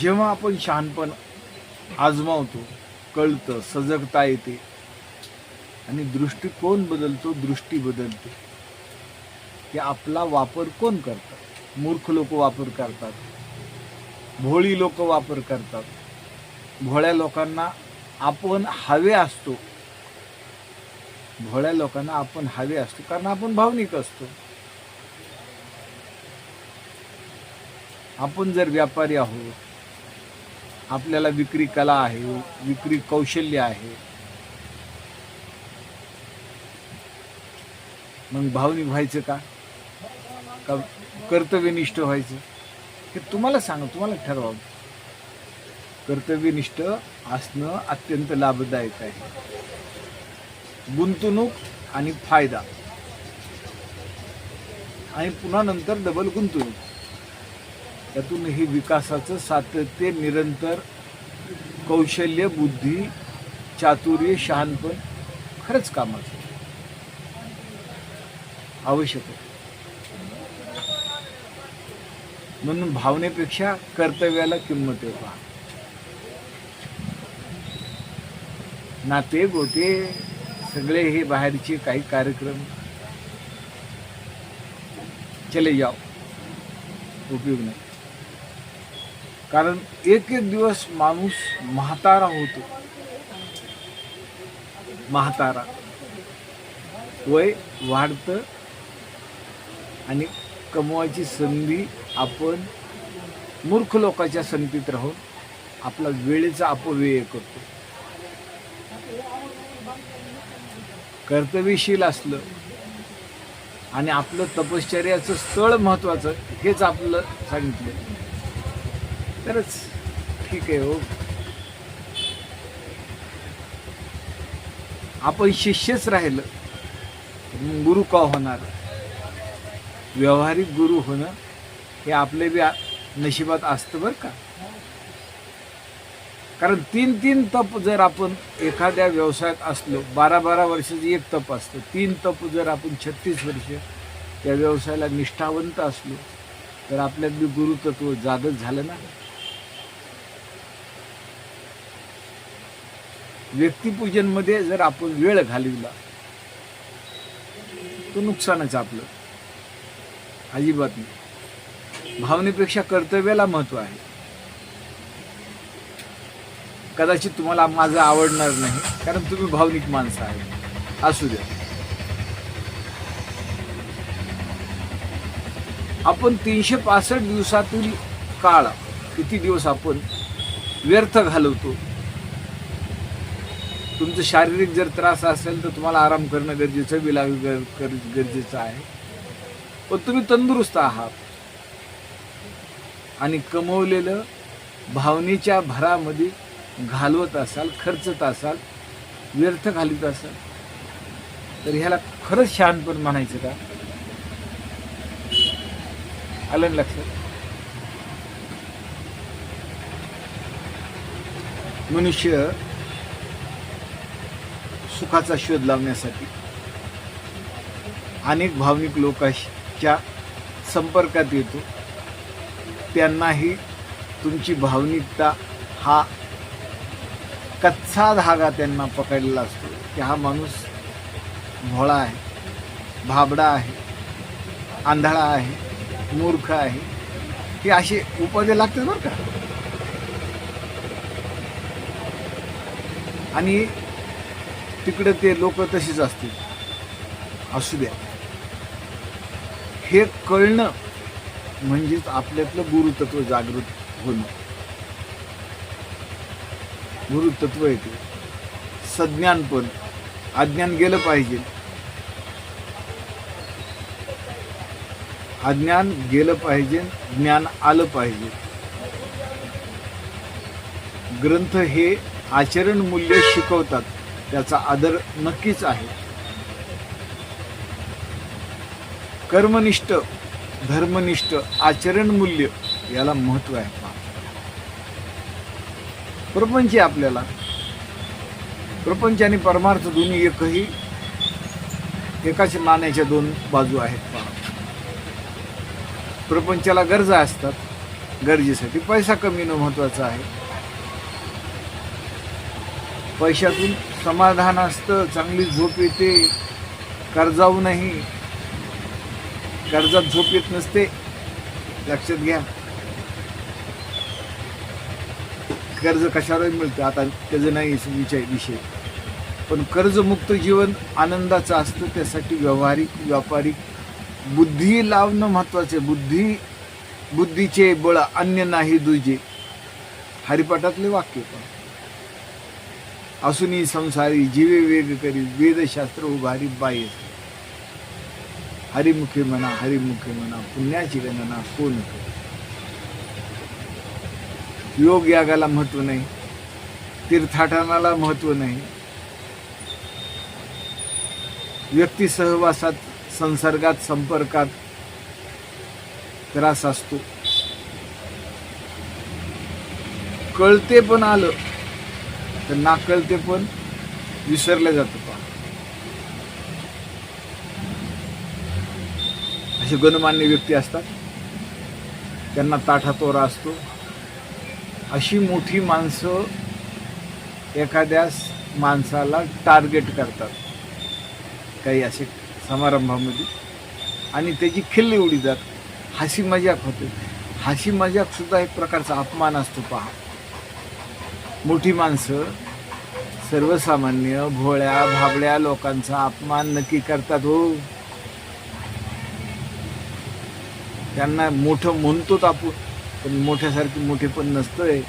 जेव्हा आपण शहाणपण आजमावतो कळतं सजगता येते आणि दृष्टिकोन बदलतो दृष्टी बदलते. की आपला वापर कोण करतात? मूर्ख लोक वापर करतात. भोळी लोक वापर करतात. भोळ्या लोकांना आपण हवे असतो. भोळ्या लोकांना आपण हवे असतो कारण आपण भावनिक असतो. आपण जर व्यापारी आहोत आपल्याला विक्री कला आहे विक्री कौशल्य आहे. मग भावनिक व्हायचं का? का कर्तव्यनिष्ठ व्हायचं? हे तुम्हाला सांगा तुम्हाला ठरवावं कर्तव्यनिष्ठ असणं अत्यंत लाभदायक आहे. गुंतवणूक आणि फायदा. आणि पुन्हा नंतर डबल गुंतवणूक. त्यातून हे विकासाचं सातत्य निरंतर कौशल्य बुद्धी चातुर्य शहाणपण खरंच कामाचं आवश्यक आहे. म्हणून भावनेपेक्षा कर्तव्याला किंमत आहे पहा. नाते गोते सगळे हे बाहेरचे काही कार्यक्रम. चले जाओ. उपयोग नाही. कारण एक एक दिवस माणूस म्हातारा होतो. म्हातारा. वय वाढतं आणि कमवायची संधी आपण मूर्ख लोकांच्या संगतीत राहून आपला वेळेचा अपव्यय करतो. कर्तव्यशील असलं आणि आपलं तपश्चर्याचं स्थळ महत्वाचं हेच आपलं सांगितलं. तरच ठीक आहे हो. आपण शिष्यच राहिलं. गुरु का होणार? व्यवहारिक गुरु होणं हे आपले बी नशिबात असतं बरं का. कारण तीन तीन तप जर आपण एखाद्या व्यवसायात असलो बारा बारा वर्षाचं एक तप असतं. तीन तप जर आपण छत्तीस वर्ष त्या व्यवसायाला निष्ठावंत असलो तर आपल्यात बी गुरुतत्व जादच झालं ना. व्यक्तिपूजनमध्ये जर आपण वेळ घालविला तो नुकसानच आपलं. अजिबात नाही. भावनेपेक्षा कर्तव्याला महत्त्व आहे. कदाचित तुम्हाला माझं आवडणार नाही कारण तुम्ही भावनिक माणसं आहे. असू द्या. आपण तीनशे पासष्ट दिवसातील काळ किती दिवस आपण व्यर्थ घालवतो तुमचं शारीरिक जर त्रास असेल तर तुम्हाला आराम करणं गरजेचं विलावी गर- कर- गरजेचं आहे. पण तुम्ही तंदुरुस्त आहात. आणि कमवलेलं भावनेच्या भरामध्ये घालवत असाल खर्चत असाल व्यर्थ घालत असाल तर ह्याला खरंच शहाणपण म्हणायचं का? आलं ना लक्षात? मनुष्य सुखाचा शोध लावण्यासाठी. अनेक भावनिक लोकांच्या संपर्कात येतो. त्यांनाही तुमची भावनिकता हा कच्चा धागा त्यांना पकडलेला असतो. की हा माणूस भोळा आहे भाबडा आहे आंधळा आहे मूर्ख आहे. हे असे उपाधे लागतात बरं का? आणि तिकडे ते लोक तशीच असतील. असू द्या. हे कळणं म्हणजेच आपल्यातलं गुरुतत्व जागृत होणं. गुरुतत्व येते सज्ञानपण अज्ञान गेलं पाहिजे. अज्ञान गेलं पाहिजे ज्ञान आलं पाहिजे. ग्रंथ हे आचरण मूल्य शिकवतात. त्याचा आदर नक्कीच आहे. कर्मनिष्ठ धर्मनिष्ठ आचरण मूल्य याला महत्त्व आहे. पहा. प्रपंच आपल्याला. प्रपंच आणि परमार्थ दोन्ही एकही एकाच नाण्याच्या दोन बाजू आहेत. पहा प्रपंचाला गरजा असतात. गरजेसाठी पैसा कमीनं महत्त्वाचा आहे. पैशातून समाधान असतं चांगली झोप येते कर्जाहूनही कर्जात झोप येत नसते. लक्षात घ्या. कर्ज कशावरही मिळतं. आता त्याचं नाही विचार विषय. पण कर्जमुक्त जीवन आनंदाचं असतं. त्यासाठी व्यावहारिक व्यापारिक बुद्धी लावणं महत्त्वाचं आहे. बुद्धी बुद्धीचे बळ अन्य नाही दुजे. हरिपाठातले वाक्य पण. असुनी संसारी जीवे वेग करी वेदशास्त्र उभारी बाई हरिमुखे म्हणा हरिमुखे म्हणा पुण्याची गणना कोण योग यागाला महत्त्व नाही तीर्थाटनाला महत्त्व नाही. व्यक्ती सहवासात संसर्गात संपर्कात त्रास असतो. कळते पण आलं तर नाकळते पण विसरलं जातं पहा. असे गणमान्य व्यक्ती असतात. त्यांना ताठातोरा असतो. अशी मोठी माणसं एखाद्या माणसाला टार्गेट करतात. काही असे समारंभामध्ये. आणि त्याची खिल्ली उडीतात हसी मजाक होते. हसी मजाक सुद्धा एक प्रकारचा अपमान असतो पहा. मोठी माणसं सर्वसामान्य भोळ्या भाबड्या लोकांचा अपमान नक्की करतात हो. त्यांना मोठं म्हणतोच आपण पण मोठ्यासारखी मोठे पण नसतंय.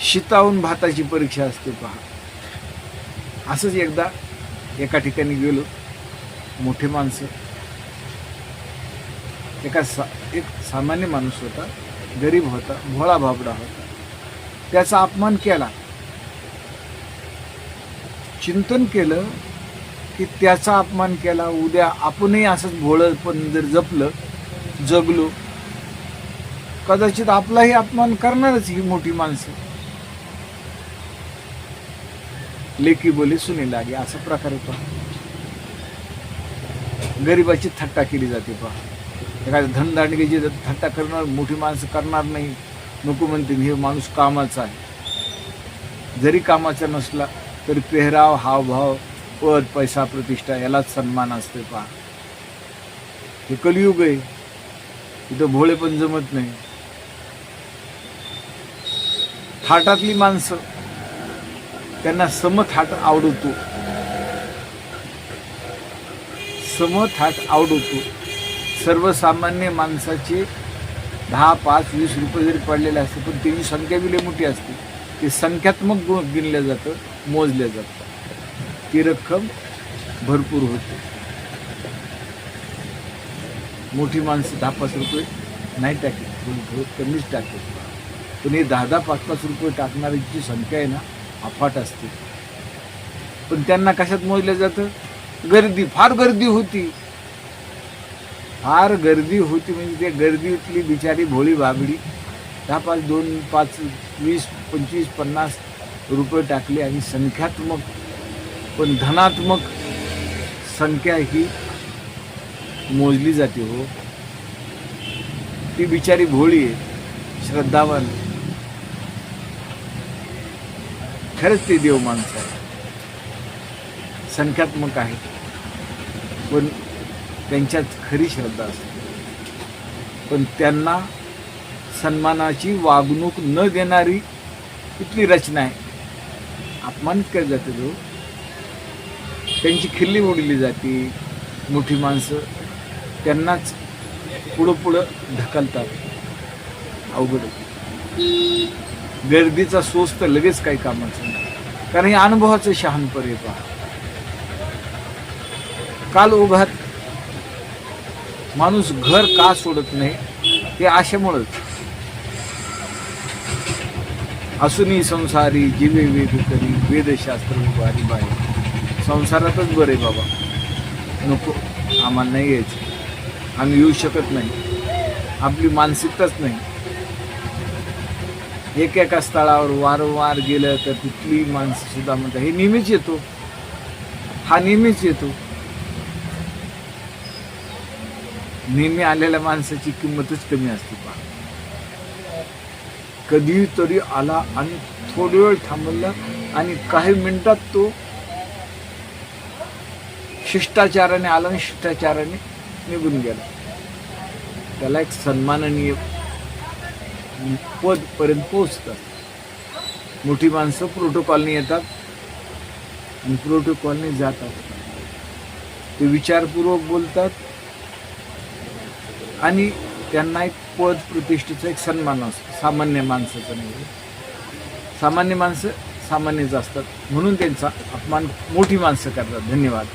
शिताहून भाताची परीक्षा असते पहा. असंच एकदा एका ठिकाणी गेलो मोठे माणसं. एका सा एक सामान्य माणूस होता. गरीब होता भोळा भाबडा होता. त्याचा अपमान केला. चिंतन केलं की त्याचा अपमान केला उद्या आपणही असंच भोळं पण जर जपलं जगलो कदाचित आपलाही अपमान करणारच ही मोठी माणसं. लेकी बोली सुने लागे असा प्रकारे पहा गरिबाची थट्टा केली जाते पहा. एखाद्या धनदांडगी जे थट्टा करणार मोठी माणसं करणार नाही. नको म्हणतील हे माणूस कामाचा आहे. जरी कामाचा नसला तरी पेहराव हावभाव पद पैसा प्रतिष्ठा यालाच सन्मान असते पहा. हे कलियुग आहे. इथं भोळे पण जमत नाही. थाटातली माणसं त्यांना समथाट आवडतो. समथाट आवडतो. सर्वसामान्य माणसाचे दहा पाच वीस रुपये जरी पडलेले असते पण त्याची संख्या विले मोठी असते. ते संख्यात्मक गुण गिनलं जातं मोजलं जातं. ती रक्कम भरपूर होते. मोठी माणसं दहा पाच रुपये नाही टाकत कमीच टाकत. पण हे दहा दहा पाच पाच रुपये टाकणाऱ्यांची संख्या आहे ना अफाट असते. पण त्यांना कशात मोजलं जातं? गर्दी फार गर्दी होती. फार गर्दी होती म्हणजे त्या गर्दीतली बिचारी भोळी भाबडी दहा पाच दोन पाच वीस पंचवीस पन्नास रुपये टाकले आणि संख्यात्मक पण धनात्मक संख्या ही मोजली जाते हो. ती बिचारी भोळी आहे श्रद्धावान. खरंच ते देव माणसं आहे. संख्यात्मक आहे. पण त्यांच्यात खरी श्रद्धा असते. पण त्यांना सन्मानाची वागणूक न देणारी कुठली रचना आहे? अपमानित केलं जाते तो. त्यांची खिल्ली उडली जाते. मोठी माणसं त्यांनाच पुढं पुढं ढकलतात. अवघड गर्दीचा सोस तर लगेच काही कामाचं नाही. कारण हे अनुभवाचं शहाणपर पहा. काल ओघात माणूस घर का सोडत नाही? ते आशेमुळंच. असूनही संसारी जीवे वेद करी वेदशास्त्र उभारी बाई. संसारातच बरे बाबा. नको आम्हाला नाही यायचं. आम्ही येऊ शकत नाही. आपली मानसिकताच नाही. एक एका स्थळावर वारंवार गेलं तर तिथली माणसं सुद्धा म्हणतात हे नेहमीच येतो. हा नेहमीच येतो. नेहमी आलेल्या माणसाची किंमतच कमी असते पहा. कधीतरी आला आणि थोडी वेळ थांबला आणि काही मिनिटात तो शिष्टाचाराने आला आणि शिष्टाचाराने निघून गेला. त्याला एक सन्माननीय पदपर्यंत पोहोचतात मोठी माणसं प्रोटोकॉलने येतात आणि प्रोटोकॉलने जातात. ते विचारपूर्वक बोलतात. आणि त्यांना एक पद प्रतिष्ठेचा एक सन्मान असतो. सामान्य माणसाचा नाही. सामान्य माणसं सामान्यच असतात. म्हणून त्यांचा अपमान मोठी माणसं करतात. धन्यवाद.